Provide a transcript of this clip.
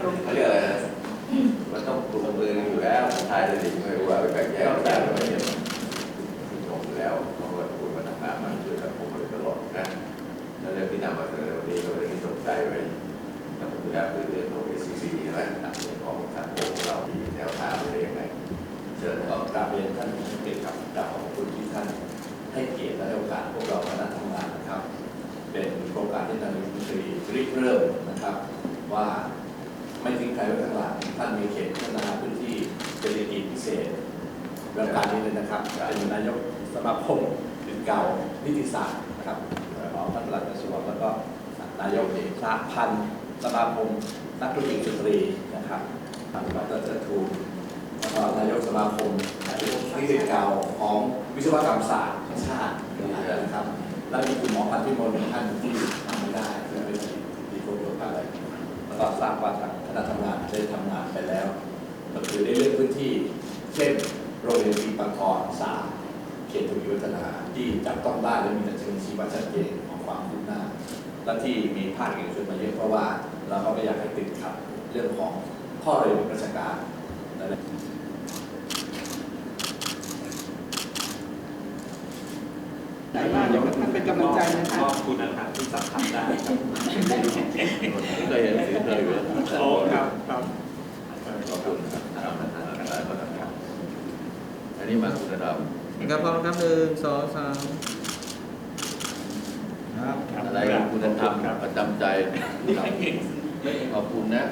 เขาเรียกอะไรนะมันต้องปรุงมืออยู่แล้วท้ายจะดิ่งไม่รู้ว่าไปแบ่งแยกกันอะไรเนี่ยจบแล้วเพราะว่าคุณมาทำงานมาช่วยกับผมเลยตลอดนะแล้วเรื่องที่นำมาเสนอวันนี้ก็เราได้สกใจไปแต่ผมดูแล้วคือเรื่องของ ACC ใช่ไหมหลักของสังคมเราที่แนวทางเป็นยังไงเชิญตอบกราบเรียนท่านเป็นกับกราบของคุณที่ท่านให้เกียรติและโอกาสพวกเราคณะทำงานนะครับ เป็นโครงการที่นายกรัฐมนตรีริเริ่มนะครับว่า ไม่ทิ้งใครไว้ข้างหลังท่านมีเขตพัฒนาพื้นที่เศรษฐกิจพิเศษโครงการนี้เลยนะครับเป็นนายกสมาคมสิทธิ์เก่านิติศาสตร์นะครับของท่านปลัดกระทรวงแล้วก็นายกเอกละพันธ์สมาคมนักธุรกิจสตรีนะครับท่านดรเจริญทูลแล้วก็นายกสมาคมนิสิตเก่าของวิศวกรรมศาสตร์แห่งชาตินะครับ แล้วมีคุณหมอพันธิมลท่านที่ทำไม่ได้เพื่อเป็นดีโฟตัวอะไรแล้ วก็ทราบว่าทางคณะทำงานได้ทำงานไปแล้ว ก็คือได้เลือกพื้นที่เช่นโรงเรียนปีปังกรสามเขตทวีวัฒนาที่จับต้องได้และมีแต่เชิงชี้วัดชัดเจนของความคืบหน้า และที่มีภาคเอกชนมาเยอะเพราะว่าเราก็ไม่อยากให้ติดขัดเรื่องของข้อเรียนราชการและใจมากเดี๋ยวมันเป็นกำลังใจนะคขรัอบบคุณนะครับที่สัมผัสได้ครับ เคยเห็นสีเคยเห็น โอ้ครับครับ ขอบคุณครับทำทำอะไรก็ทำอั นนี้มาคุณระดับครับพร้อมครับหนึ่งสองสามครับอะไรคุณธรรมประจำใจขอบคุณนะ